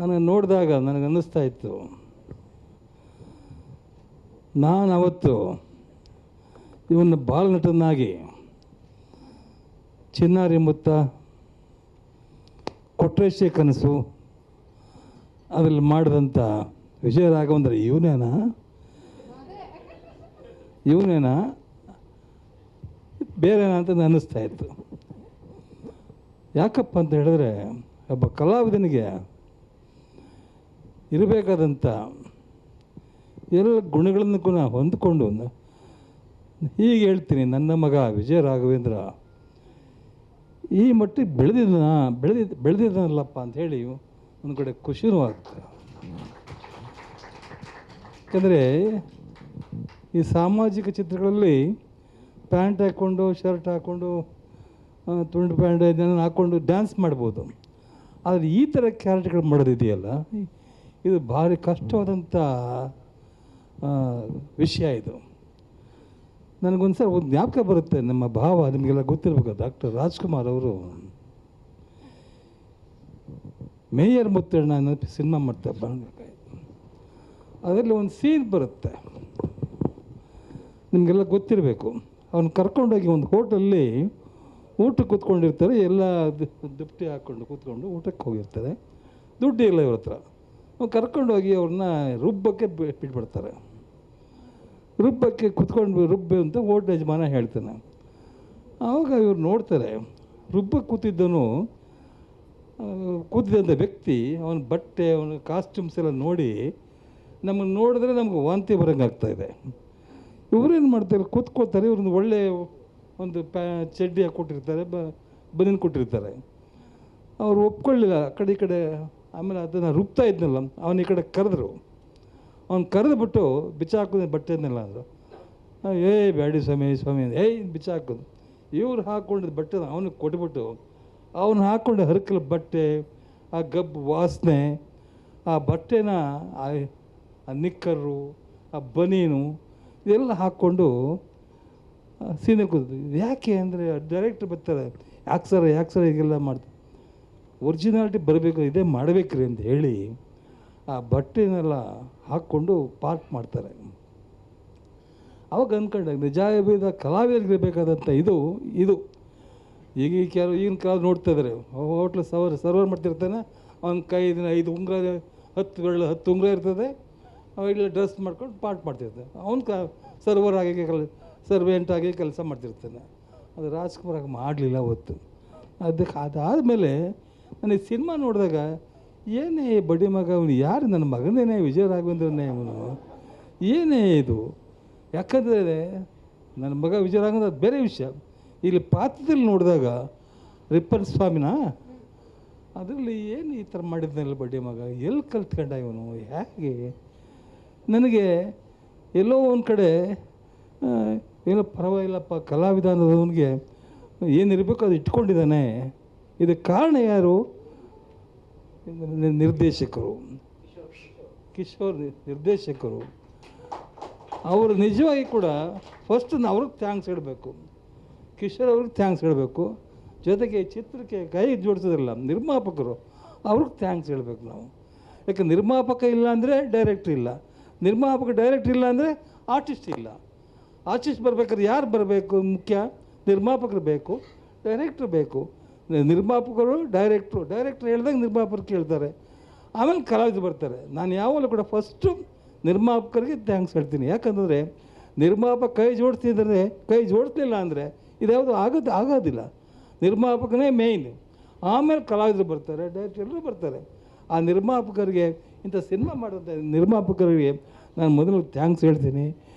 ನನಗೆ ನೋಡಿದಾಗ ನನಗೆ ಅನ್ನಿಸ್ತಾ ಇತ್ತು. ನಾನು ಅವತ್ತು ಇವನ್ನ ಬಾಲನಟನಾಗಿ ಚಿನ್ನಾರಿ ಮುತ್ತ, ಕೊಟ್ರೇಶೆ ಕನಸು, ಅದರಲ್ಲಿ ಮಾಡಿದಂಥ ವಿಜಯ ರಾಘವಂದ್ರೆ, ಇವನೇನಾ? ಇವನೇನಾ? ಬೇರೆನಾ ಅಂತ ಅನ್ನಿಸ್ತಾ ಇತ್ತು. ಯಾಕಪ್ಪ ಅಂತ ಹೇಳಿದ್ರೆ, ಒಬ್ಬ ಕಲಾವಿದನಿಗೆ ಇರಬೇಕಾದಂಥ ಎಲ್ಲ ಗುಣಗಳನ್ನು ಕೂಡ ಹೊಂದಿಕೊಂಡು ಹೀಗೆ ಹೇಳ್ತೀನಿ, ನನ್ನ ಮಗ ವಿಜಯ ರಾಘವೇಂದ್ರ, ಈ ಮಟ್ಟಿಗೆ ಬೆಳೆದಿದ್ದ ಬೆಳೆದಿದ್ದ ಬೆಳೆದಿದ್ದಾನಲ್ಲಪ್ಪ ಅಂತ ಹೇಳಿ ಒಂದು ಕಡೆ ಖುಷಿನೂ ಆಗ್ತದೆ ಯಾಕಂದರೆ ಈ ಸಾಮಾಜಿಕ ಚಿತ್ರಗಳಲ್ಲಿ ಪ್ಯಾಂಟ್ ಹಾಕ್ಕೊಂಡು ಶರ್ಟ್ ಹಾಕ್ಕೊಂಡು ತುಂಡು ಪ್ಯಾಂಟ್ ಇದನ್ನು ಹಾಕ್ಕೊಂಡು ಡ್ಯಾನ್ಸ್ ಮಾಡ್ಬೋದು. ಆದರೆ ಈ ಥರ ಕ್ಯಾರೆಕ್ಟರ್ಗಳು ಮಾಡೋದಿದೆಯಲ್ಲ? ಇದು ಭಾರಿ ಕಷ್ಟವಾದಂಥ ವಿಷಯ ಇದು. ನನಗೊಂದು ಸರ್ ಒಂದು ಜ್ಞಾಪಕ ಬರುತ್ತೆ, ನಮ್ಮ ಭಾವ, ನಿಮಗೆಲ್ಲ ಗೊತ್ತಿರ್ಬೇಕು, ಡಾಕ್ಟರ್ ರಾಜ್ಕುಮಾರ್ ಅವರು. ಮೇಯರ್ ಮುತ್ತಣ್ಣ ಅನ್ನೋ ಸಿನಿಮಾ ಬಾಳ್ಬೇಕಾಯ್ತು ಅದರಲ್ಲಿ ಒಂದು ಸೀನ್ ಬರುತ್ತೆ. ನಿಮಗೆಲ್ಲ ಗೊತ್ತಿರಬೇಕು, ಅವ್ನು ಕರ್ಕೊಂಡೋಗಿ ಒಂದು ಹೋಟೆಲ್ಲಿ ಊಟಕ್ಕೆ ಕೂತ್ಕೊಂಡಿರ್ತಾರೆ, ಎಲ್ಲ ದುಪ್ಟಿ ಹಾಕ್ಕೊಂಡು ಕೂತ್ಕೊಂಡು ಊಟಕ್ಕೆ ಹೋಗಿರ್ತಾರೆ. ದುಡ್ಡು ಇಲ್ಲ ಇವ್ರ ಹತ್ರ. ಕರ್ಕೊಂಡೋಗಿ ಅವ್ರನ್ನ ರುಬ್ಬಕ್ಕೆ ಬಿಟ್ಬಿಡ್ತಾರೆ. ರುಬ್ಬಕ್ಕೆ ಕುತ್ಕೊಂಡು ರುಬ್ಬೆ ಅಂತ ಓಟ್ ಯಜಮಾನ ಹೇಳ್ತಾನೆ. ಆವಾಗ ಇವ್ರು ನೋಡ್ತಾರೆ ರುಬ್ಬಕ್ಕೆ ಕೂತಿದ್ದನು ಕೂತಿದ್ದಂಥ ವ್ಯಕ್ತಿ, ಅವನ ಬಟ್ಟೆ, ಅವನ ಕಾಸ್ಟ್ಯೂಮ್ಸ್ ಎಲ್ಲ ನೋಡಿ ನಮಗೆ ನೋಡಿದ್ರೆ ನಮ್ಗೆ ವಾಂತಿ ಬರೋಂಗೆ ಆಗ್ತಾಯಿದೆ ಇವರೇನು ಮಾಡ್ತಾರೆ ಕೂತ್ಕೋತಾರೆ ಇವ್ರನ್ನ ಒಳ್ಳೆ ಒಂದು ಪ್ಯಾ ಚಡ್ಡಿ ಹಾಕ್ಕೊಟ್ಟಿರ್ತಾರೆ, ಬ ಬನಿನ್ ಕೊಟ್ಟಿರ್ತಾರೆ. ಅವ್ರು ಒಪ್ಕೊಳ್ಳಿಲ್ಲ, ಆ ಕಡೆ ಕಡೆ ಆಮೇಲೆ ಅದನ್ನು ರುಬ್ತಾ ಇದ್ನಲ್ಲ, ಅವನ ಈ ಕಡೆ ಕರೆದ್ರು. ಅವ್ನು ಕರೆದುಬಿಟ್ಟು ಬಟ್ಟೆ ಇದ್ನಲ್ಲ ಅಂದರು. ಏಯ್ ಬ್ಯಾಡಿ ಸ್ವಾಮಿ ಸ್ವಾಮಿ. ಏಯ್ ಬಿಚ್ಚಾಕೋದು ಇವ್ರು ಹಾಕ್ಕೊಂಡಿದ್ದ ಬಟ್ಟೆ ಅವನಿಗೆ ಕೊಟ್ಬಿಟ್ಟು, ಅವನು ಹಾಕ್ಕೊಂಡು ಹರಕಲ ಬಟ್ಟೆ, ಆ ಗಬ್ಬು ವಾಸನೆ, ಆ ಬಟ್ಟೆನ, ಆ ಆ ನಿಕ್ಕರು, ಆ ಬನೀನು ಇದೆಲ್ಲ ಹಾಕ್ಕೊಂಡು ಸೀನೆ ಕೂತು ಯಾಕೆ ಅಂದರೆ ಡೈರೆಕ್ಟ್ರ್ ಬರ್ತಾರೆ, ಯಾಕೆ ಸರ್ ಯಾಕೆ ಸರ್ ಹೀಗೆಲ್ಲ ಮಾಡ್ತಾರೆ ಒರಿಜಿನಾಲಿಟಿ ಬರಬೇಕು, ಇದೇ ಮಾಡಬೇಕ್ರಿ ಅಂತ ಹೇಳಿ ಆ ಬಟ್ಟೆನೆಲ್ಲ ಹಾಕ್ಕೊಂಡು ಪಾರ್ಟ್ ಮಾಡ್ತಾರೆ. ಅವಾಗ ಅಂದ್ಕೊಂಡೆ ನಿಜಾಯಬೇದ ಕಲಾವಿದರಿಗಿರಬೇಕಾದಂಥ ಇದು ಇದು. ಈಗ ಈ ಕೆಲವು ಈಗಿನ ಕಾಲ ನೋಡ್ತಾ ಇದ್ದಾರೆ ಹೋಟ್ಲು ಸರ್ವರ್ ಸರ್ವರ್ ಮಾಡ್ತಿರ್ತಾನೆ ಅವ್ನ ಕೈ ದಿನ ಐದು ಉಂಗ್ರ, ಹತ್ತು ಬೆರಳು ಹತ್ತು ಉಂಗ್ರ ಇರ್ತದೆ ಅವೆಲ್ಲ ಡ್ರೆಸ್ ಮಾಡ್ಕೊಂಡು ಪಾರ್ಟ್ ಮಾಡ್ತಿರ್ತಾನೆ. ಅವ್ನು ಕ, ಸರ್ವರ್ ಆಗಿ ಕೆಲ, ಸರ್ವೆಂಟ್ ಆಗಿ ಕೆಲಸ ಮಾಡ್ತಿರ್ತಾನೆ. ಅದು ರಾಜ್ಕುಮಾರ್ ಮಾಡಲಿಲ್ಲ ಅವತ್ತು. ಅದಕ್ಕೆ ಅದಾದಮೇಲೆ ನನಗೆ ಸಿನಿಮಾ ನೋಡಿದಾಗ, ಏನೇ ಬಡಿ ಮಗ ಅವನು, ಯಾರು ನನ್ನ ಮಗನೇನೆ, ವಿಜಯ ರಾಘವೇಂದ್ರನೇ ಅವನು? ಏನೇ ಇದು? ಯಾಕಂದರೆ ನನ್ನ ಮಗ ವಿಜಯ ರಾಘವೇಂದ್ರ ಅದು ಬೇರೆ ವಿಷಯ. ಇಲ್ಲಿ ಪಾತ್ರದಲ್ಲಿ ನೋಡಿದಾಗ, ರಿಪ್ಪನ್ ಸ್ವಾಮಿನ, ಅದರಲ್ಲಿ ಏನು ಈ ಥರ ಮಾಡಿದ್ನಲ್ಲ ಬಡ್ಡಿ ಮಗ? ಎಲ್ಲಿ ಕಲ್ತ್ಕೊಂಡ ಇವನು? ಹೇಗೆ? ನನಗೆ ಎಲ್ಲೋ ಒಂದು ಕಡೆ ಏನೋ ಪರವಾಗಿಲ್ಲಪ್ಪ ಕಲಾವಿಧಾನದವನಿಗೆ ಏನಿರಬೇಕು ಅದು ಇಟ್ಕೊಂಡಿದ್ದಾನೆ. ಇದಕ್ಕೆ ಕಾರಣ ಯಾರು? ನಿರ್ದೇಶಕರು. ಕಿಶೋರ್ ನಿರ್ದೇಶಕರು. ಅವರು ನಿಜವಾಗಿ ಕೂಡ ಫಸ್ಟ್ ಅವ್ರಿಗೆ ಥ್ಯಾಂಕ್ಸ್ ಹೇಳಬೇಕು. ಕಿಶೋರ್ ಅವ್ರಿಗೆ ಥ್ಯಾಂಕ್ಸ್ ಹೇಳಬೇಕು. ಜೊತೆಗೆ ಚಿತ್ರಕ್ಕೆ ಕೈ ಜೋಡಿಸೋದಿಲ್ಲ ನಿರ್ಮಾಪಕರು, ಅವ್ರಿಗೆ ಥ್ಯಾಂಕ್ಸ್ ಹೇಳಬೇಕು ನಾವು. ಯಾಕೆ ನಿರ್ಮಾಪಕ ಇಲ್ಲ ಅಂದರೆ ಡೈರೆಕ್ಟ್ರ್ ಇಲ್ಲ. ನಿರ್ಮಾಪಕ ಡೈರೆಕ್ಟ್ರ್ ಇಲ್ಲ ಅಂದರೆ ಆರ್ಟಿಸ್ಟ್ ಇಲ್ಲ. ಆರ್ಟಿಸ್ಟ್ ಬರ್ಬೇಕಾದ್ರೆ ಯಾರು ಬರಬೇಕು? ಮುಖ್ಯ ನಿರ್ಮಾಪಕರು ಬೇಕು ಡೈರೆಕ್ಟ್ರ್ ಬೇಕು. ನಿರ್ಮಾಪಕರು ಡೈರೆಕ್ಟ್ರು ಡೈರೆಕ್ಟ್ರು ಹೇಳಿದಾಗ ನಿರ್ಮಾಪಕರು ಕೇಳ್ತಾರೆ. ಆಮೇಲೆ ಕಲಾವಿದರು ಬರ್ತಾರೆ. ನಾನು ಯಾವಾಗಲೂ ಕೂಡ ಫಸ್ಟು ನಿರ್ಮಾಪಕರಿಗೆ ಥ್ಯಾಂಕ್ಸ್ ಹೇಳ್ತೀನಿ. ಯಾಕಂದರೆ ನಿರ್ಮಾಪಕ ಕೈ ಜೋಡಿಸ್ತಿದ್ರೆ, ಕೈ ಜೋಡಿಸ್ಲಿಲ್ಲ ಅಂದರೆ ಇದ್ಯಾವುದು ಆಗೋದು, ಆಗೋದಿಲ್ಲ. ನಿರ್ಮಾಪಕನೇ ಮೇಯ್ನ್ ಆಮೇಲೆ ಕಲಾವಿದರು ಬರ್ತಾರೆ ಡೈರೆಕ್ಟರ್ ಎಲ್ಲರೂ ಬರ್ತಾರೆ. ಆ ನಿರ್ಮಾಪಕರಿಗೆ ಇಂಥ ಸಿನಿಮಾ ಮಾಡುವಂಥ ನಿರ್ಮಾಪಕರಿಗೆ ನಾನು ಮೊದಲು ಥ್ಯಾಂಕ್ಸ್ ಹೇಳ್ತೀನಿ.